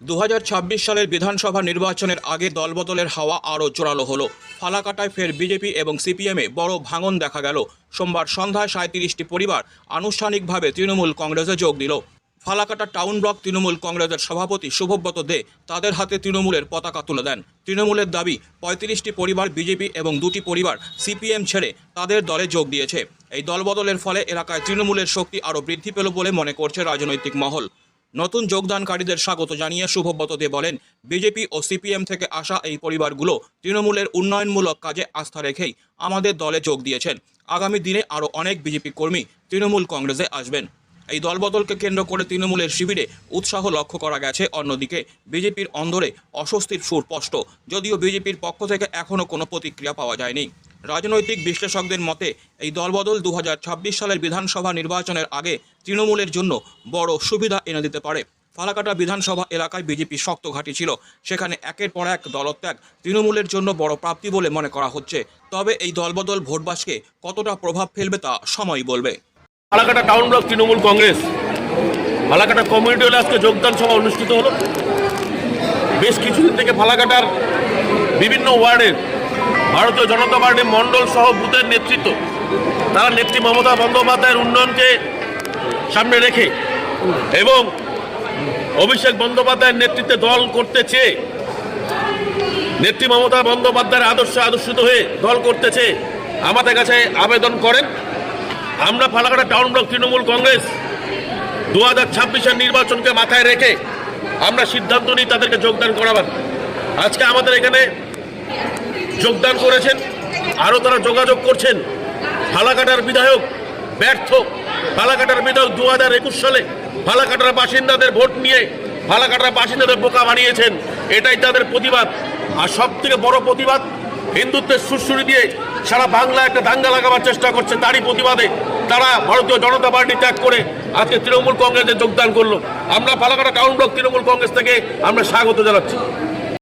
দু হাজার ছাব্বিশ সালের বিধানসভা নির্বাচনের আগে দলবদলের হাওয়া আরও জোরালো হলো। ফালাকাটায় ফের বিজেপি এবং সিপিএমে বড় ভাঙন দেখা গেল। সোমবার সন্ধ্যায় সাঁত্রিশটি পরিবার আনুষ্ঠানিকভাবে তৃণমূল কংগ্রেসে যোগ দিল। ফালাকাটা টাউন ব্লক তৃণমূল কংগ্রেসের সভাপতি শুভব্রত দে তাদের হাতে তৃণমূলের পতাকা তুলে দেন। তৃণমূলের দাবি, পঁয়ত্রিশটি পরিবার বিজেপি এবং দুটি পরিবার সিপিএম ছেড়ে তাদের দলে যোগ দিয়েছে। এই দলবদলের ফলে এলাকায় তৃণমূলের শক্তি আরও বৃদ্ধি পেল বলে মনে করছে রাজনৈতিক মহল। নতুন যোগদানকারীদের স্বাগত জানিয়ে শুভব্রত দে বলেন, বিজেপি ও সিপিএম থেকে আসা এই পরিবারগুলো তৃণমূলের উন্নয়নমূলক কাজে আস্থা রেখেই আমাদের দলে যোগ দিয়েছেন। আগামী দিনে আরও অনেক বিজেপি কর্মী তৃণমূল কংগ্রেসে আসবেন। এই দলবদলকে কেন্দ্র করে তৃণমূলের শিবিরে উৎসাহ লক্ষ্য করা গেছে। অন্যদিকে, বিজেপির অন্দরে অস্বস্তির সুর স্পষ্ট। যদিও বিজেপির পক্ষ থেকে এখনও কোনো প্রতিক্রিয়া পাওয়া যায়নি। রাজনৈতিক বিশ্লেষকদের মতে, এই দলবদল দু হাজার ছাব্বিশ সালের বিধানসভা নির্বাচনের আগে তৃণমূলের জন্য বড় সুবিধা এনে দিতে পারে। ফালাকাটা বিধানসভা এলাকায় বিজেপি শক্ত ঘাঁটি ছিল। সেখানে একের পর এক দলত্যাগ তৃণমূলের জন্য বড় প্রাপ্তি বলে মনে করা হচ্ছে। তবে এই দলবদল ভোটবাসকে কতটা প্রভাব ফেলবে তা সময় বলবে। Falakata town block Trinamool Congress. Falakata community হলে আজকে যোগদান সভা অনুষ্ঠিত হলো। বেশ কিছুদিন থেকে ফালাকাটার বিভিন্ন ওয়ার্ডের ভারতীয় জনতা পার্টি মণ্ডল সহ বুথের নেতৃত্ব। তারা নেত্রী মমতা বন্দ্যোপাধ্যায়ের উন্নয়নকে সামনে রেখে এবং অভিষেক বন্দ্যোপাধ্যায়ের নেতৃত্বে দল করতে চেয়ে নেত্রী মমতা বন্দ্যোপাধ্যায়ের আদর্শে আদর্শিত হয়ে দল করতে চেয়ে আমাদের কাছে আবেদন করেন। আমরা ফালাকাটা টাউন ব্লক তৃণমূল কংগ্রেস দু হাজার ছাব্বিশের নির্বাচনকে মাথায় রেখে আমরা সিদ্ধান্ত নিই তাদেরকে যোগদান করাবার। আজকে আমাদের এখানে যোগদান করেছেন, আরও তারা যোগাযোগ করছেন। ফালাকাটার বিধায়ক ব্যর্থ। ফালাকাটার বিধায়ক দু হাজার একুশ সালে ফালাকাটার বাসিন্দাদের ভোট নিয়ে ফালাকাটার বাসিন্দাদের বোকা বানিয়েছেন। এটাই তাদের প্রতিবাদ। আর সব থেকে বড় প্রতিবাদ, হিন্দুত্বের সুরসুরি দিয়ে সারা বাংলা একটা দাঙ্গা লাগাবার চেষ্টা করছে। তারই প্রতিবাদে তারা ভারতীয় জনতা পার্টি ত্যাগ করে আজকে তৃণমূল কংগ্রেসে যোগদান করল। আমরা ফালাকাটা টাউন ব্লক তৃণমূল কংগ্রেস থেকে আমরা স্বাগত জানাচ্ছি।